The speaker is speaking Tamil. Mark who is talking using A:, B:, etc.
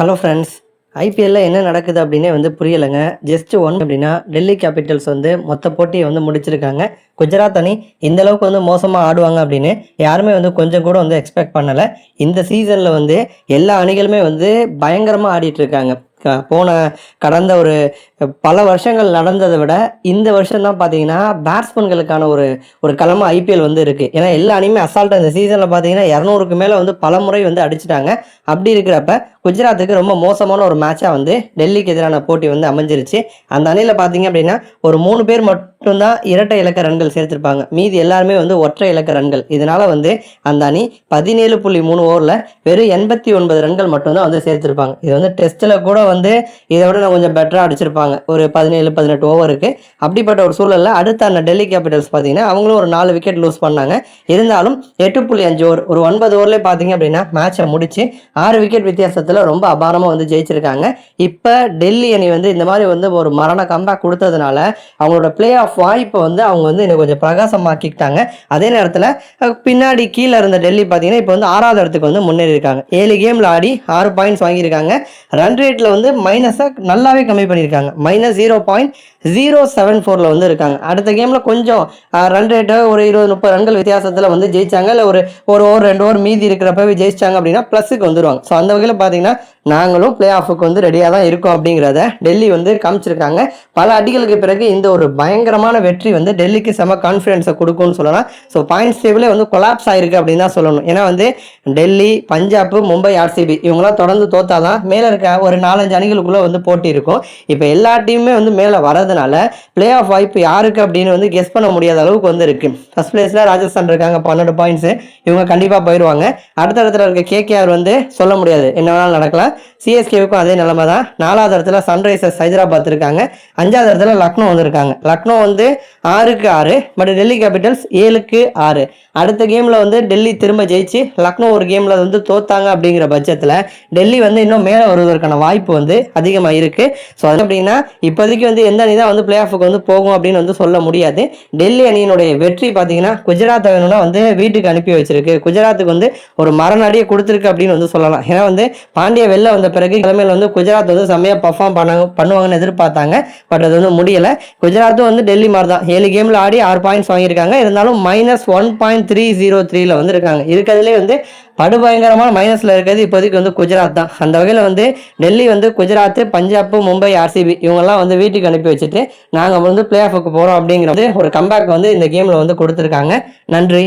A: ஹலோ ஃப்ரெண்ட்ஸ் ஐபிஎல்ல என்ன நடக்குது அப்படின்னே வந்து புரியலைங்க. ஜஸ்ட் ஒன் அப்படின்னா டெல்லி கேபிட்டல்ஸ் வந்து மொத்த போட்டியை வந்து முடிச்சிருக்காங்க. குஜராத் அணி இந்த அளவுக்கு வந்து மோசமாக ஆடுவாங்க அப்படின்னு யாருமே வந்து கொஞ்சம் கூட வந்து எக்ஸ்பெக்ட் பண்ணலை. இந்த சீசனில் வந்து எல்லா அணிகளுமே வந்து பயங்கரமாக ஆடிட்டு இருக்காங்க. போன கடந்த ஒரு பல வருஷங்கள் நடந்ததை விட இந்த வருஷம் தான் பார்த்தீங்கன்னா பேட்ஸ்மேன்களுக்கான ஒரு ஒரு களமா ஐபிஎல் வந்து இருக்கு. ஏன்னா எல்லா அணியுமே அசால்ட்டாக இந்த சீசனில் பார்த்தீங்கன்னா இரநூறுக்கு மேலே வந்து பல முறை வந்து அடிச்சிட்டாங்க. அப்படி இருக்கிறப்ப குஜராத்துக்கு ரொம்ப மோசமான ஒரு மேட்சாக வந்து டெல்லிக்கு எதிரான போட்டி வந்து அமைஞ்சிருச்சு. அந்த அணியில் பார்த்தீங்க அப்படின்னா ஒரு மூணு பேர் மட்டும்தான் இரட்டை இலக்க ரன்கள் சேர்த்திருப்பாங்க. மீதி எல்லாருமே வந்து ஒற்றை இலக்க ரன்கள். இதனால வந்து அந்த அணி பதினேழு புள்ளி மூணு ஓவரில் வெறும் எண்பத்தி ஒன்பது ரன்கள் மட்டும்தான் வந்து சேர்த்திருப்பாங்க. இது வந்து டெஸ்ட்டில் கூட வந்து இதை விட நான் கொஞ்சம் பெட்டராக அடிச்சிருப்பாங்க. ஒரு பதினேழு பதினெட்டு ஓவருக்கு. அப்படிப்பட்ட ஒரு சூழலில் அடுத்த அந்த டெல்லி கேபிட்டல்ஸ் பார்த்தீங்கன்னா அவங்களும் ஒரு நாலு விக்கெட் லூஸ் பண்ணாங்க. இருந்தாலும் எட்டு புள்ளி அஞ்சு ஓவர் ஒரு ஒன்பது ஓவர்லேயே பார்த்தீங்க அப்படின்னா மேட்சை முடிச்சு ஆறு விக்கெட் வித்தியாசத்தில் ரொம்ப அபாரமாக வந்து ஜெயிச்சிருக்காங்க. இப்போ டெல்லி அணி வந்து இந்த மாதிரி வந்து ஒரு மரண கம்பேக் கொடுத்ததுனால அவங்களோட பிளே ஆஃப் வாய்ப்பை வந்து அவங்க வந்து எனக்கு கொஞ்சம் பிரகாசமாக்கிட்டாங்க அதே நேரத்தில் பின்னாடி கீழே இருந்த டெல்லி பார்த்தீங்கன்னா இப்போ வந்து ஆறாவது இடத்துக்கு வந்து முன்னேறி இருக்காங்க. ஏழு கேமில் ஆடி ஆறு பாயிண்ட்ஸ் வாங்கியிருக்காங்க. ரன் ரேட்டில் வந்து மைனஸை நல்லாவே கம்மி பண்ணியிருக்காங்க. Minus zero point zero seven ஃபோரில் வந்து இருக்காங்க. அடுத்த கேமில் கொஞ்சம் ரன் ரேட்டை ஒரு இருபது முப்பது ரன்கள் வித்தியாசத்தில் வந்து ஜெயிச்சாங்க. இல்லை ஒரு ஒரு ஓவர் ரெண்டு ஓவர் மீதி இருக்கிறப்பவே ஜெயிச்சாங்க அப்படின்னா ப்ளஸுக்கு வந்துடுவாங்க ஸோ அந்த வகையில் பார்த்தீங்கன்னா நாங்களும் பிளே ஆஃபுக்கு வந்து ரெடியாக தான் இருக்கோம் அப்படிங்கிறத டெல்லி வந்து காமிச்சிருக்காங்க. பல அடிகளுக்கு பிறகு இந்த ஒரு பயங்கரமான வெற்றி வந்து டெல்லிக்கு செம கான்ஃபிடென்ஸை கொடுக்கும்னு சொல்லலாம். ஸோ பாயிண்ட்ஸ் டேபிளே வந்து கொலாப்ஸ் ஆயிருக்கு அப்படின்னு தான் சொல்லணும். ஏன்னா வந்து டெல்லி பஞ்சாப் மும்பை ஆர்சிபி இவங்களாம் தொடர்ந்து தோத்தாதான் மேலே இருக்க ஒரு நாலஞ்சு அணிகளுக்குள்ளே வந்து போட்டி இருக்கும். இப்போ எல்லா டீமுமே வந்து மேலே வரதுனால பிளே ஆஃப் வாய்ப்பு யாருக்கு அப்படின்னு வந்து கெஸ் பண்ண முடியாத அளவுக்கு வந்து இருக்கு. ஃபர்ஸ்ட் பிளேஸில் ராஜஸ்தான் இருக்காங்க பன்னெண்டு பாயிண்ட்ஸு இவங்க கண்டிப்பாக போயிடுவாங்க அடுத்த இடத்துல இருக்க கேகேஆர் வந்து சொல்ல முடியாது. என்ன வேணாலும் நடக்கலாம். சிஎஸ்கேவுக்கும் அதே நிலமை தான் நாலாவது இடத்துல சன்ரைசர்ஸ் ஹைதராபாத் இருக்காங்க. அஞ்சாவது இடத்துல லக்னோ வந்து இருக்காங்க. லக்னோ வந்து ஆறுக்கு ஆறு பட் டெல்லி கேபிட்டல்ஸ் ஏழுக்கு ஆறு. அடுத்த கேமில் வந்து டெல்லி திரும்ப ஜெயிச்சு லக்னோ ஒரு கேமில் வந்து தோத்தாங்க அப்படிங்கிற பட்சத்தில் டெல்லி வந்து இன்னும் மேலே வருவதற்கான வாய்ப்பு வந்து அதிகமாக இருக்குது ஸோ அது அப்படின்னா இப்போதைக்கு வந்து எந்த அணி தான் வந்து பிளே ஆஃபுக்கு வந்து போகும் அப்படின்னு வந்து சொல்ல முடியாது. டெல்லி அணியினுடைய வெற்றி பார்த்தீங்கன்னா குஜராத்தை வேணும்னா வந்து வீட்டுக்கு அனுப்பி வச்சிருக்கு. குஜராத்துக்கு வந்து ஒரு மரணடியை கொடுத்துருக்கு அப்படின்னு வந்து சொல்லலாம். ஏன்னா வந்து பாண்டிய வெளில வந்த பிறகு கிழமையில வந்து குஜராத் வந்து செம்மையாக பர்ஃபார்ம் பண்ண பண்ணுவாங்கன்னு எதிர்பார்த்தாங்க. பட் அது வந்து முடியலை. குஜராத்தும் வந்து டெல்லி மாதிரி தான் ஏழு கேமில் ஆடி ஆறு பாயிண்ட்ஸ் வாங்கியிருக்காங்க. இருந்தாலும் minus one point three zero த்ரீல வந்து இருக்காங்க இருக்கிறதுலே வந்து படுபயங்கரமான மைனஸில் இருக்கிறது இப்போதைக்கு வந்து குஜராத் தான். அந்த வகையில் வந்து டெல்லி வந்து குஜராத் பஞ்சாப் மும்பை ஆர்சிபி இவங்கெல்லாம் வந்து வீட்டுக்கு அனுப்பி வச்சுட்டு நாங்கள் வந்து பிளே ஆஃபுக்கு போகிறோம் அப்படிங்கிறது ஒரு கம்பேக் வந்து இந்த கேமில் வந்து கொடுத்துருக்காங்க. நன்றி.